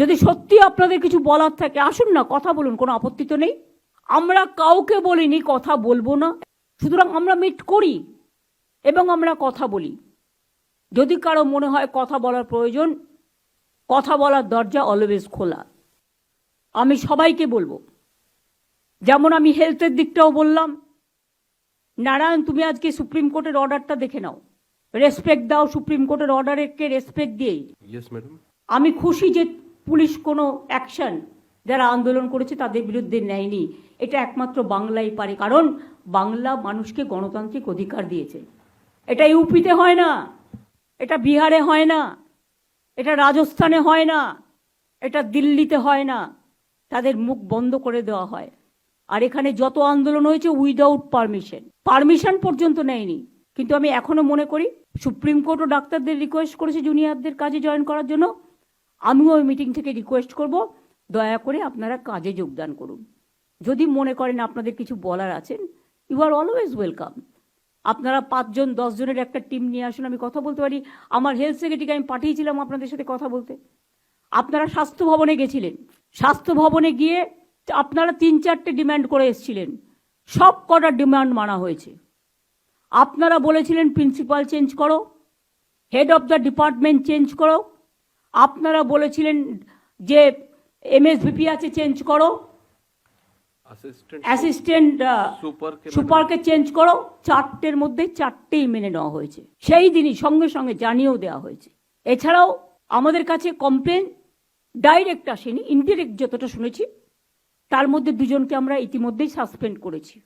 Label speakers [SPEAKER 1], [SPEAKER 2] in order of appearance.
[SPEAKER 1] যদি সত্যি আপনাদের কিছু বলার থাকে আসুন না কথা বলুন কোনো আপত্তি তো নেই। আমরা কাউকে বলিনি কথা বলব না। সুতরাং আমরা মিট করি এবং আমরা কথা বলি। যদি কারও মনে হয় কথা বলার প্রয়োজন কথা বলার দরজা অলওয়েজ খোলা। আমি সবাইকে বলব যেমন আমি হেলথের দিকটাও বললাম। নারায়ণ তুমি আজকে সুপ্রিম কোর্টের অর্ডারটা দেখে নাও। রেসপেক্ট দাও সুপ্রিম কোর্টের অর্ডারকে রেসপেক্ট দিয়েই।
[SPEAKER 2] Madam.
[SPEAKER 1] আমি খুশি যে পুলিশ কোনো অ্যাকশন যারা আন্দোলন করেছে তাদের বিরুদ্ধে নেয়নি। এটা একমাত্র বাংলাই পারে, কারণ বাংলা মানুষকে গণতান্ত্রিক অধিকার দিয়েছে। এটা ইউপিতে হয় না, এটা বিহারে হয় না, এটা রাজস্থানে হয় না, এটা দিল্লিতে হয় না। তাদের মুখ বন্ধ করে দেওয়া হয়। আর এখানে যত আন্দোলন হয়েছে উইদাউট পারমিশন পারমিশন পর্যন্ত নেয়নি। কিন্তু আমি এখনও মনে করি সুপ্রিম কোর্টও ডাক্তারদের রিকোয়েস্ট করেছে জুনিয়রদের কাজে জয়েন করার জন্য। আমিও ওই মিটিং থেকে রিকোয়েস্ট করব। দয়া করে আপনারা কাজে যোগদান করুন। যদি মনে করেন আপনাদের কিছু বলার আছেন ইউ আর অলওয়েজ ওয়েলকাম আপনারা পাঁচজন, দশজনের একটা টিম নিয়ে আসুন, আমি কথা বলতে পারি। আমার হেলথ সেক্রেটারিকে আমি পাঠিয়েছিলাম আপনাদের সাথে কথা বলতে। আপনারা স্বাস্থ্য ভবনে গেছিলেন। স্বাস্থ্য ভবনে গিয়ে আপনারা তিন চারটে ডিম্যান্ড করে এসেছিলেন। সব কটা ডিমান্ড মানা হয়েছে। আপনারা বলেছিলেন প্রিন্সিপাল চেঞ্জ করো head of the department change করো আপনারা বলেছিলেন যে এমএসভিপি আছে চেঞ্জ করো। অ্যাসিস্ট্যান্ট সুপারকে চেঞ্জ করো। চারটের মধ্যে চারটেই মেনে নেওয়া হয়েছে। সেই দিনই সঙ্গে সঙ্গে জানিয়েও দেওয়া হয়েছে। এছাড়াও আমাদের কাছে কমপ্লেন ডাইরেক্ট আসেনি ইনডিরেক্ট যতটা শুনেছি তার মধ্যে দুজনকে আমরা ইতিমধ্যেই সাসপেন্ড করেছি।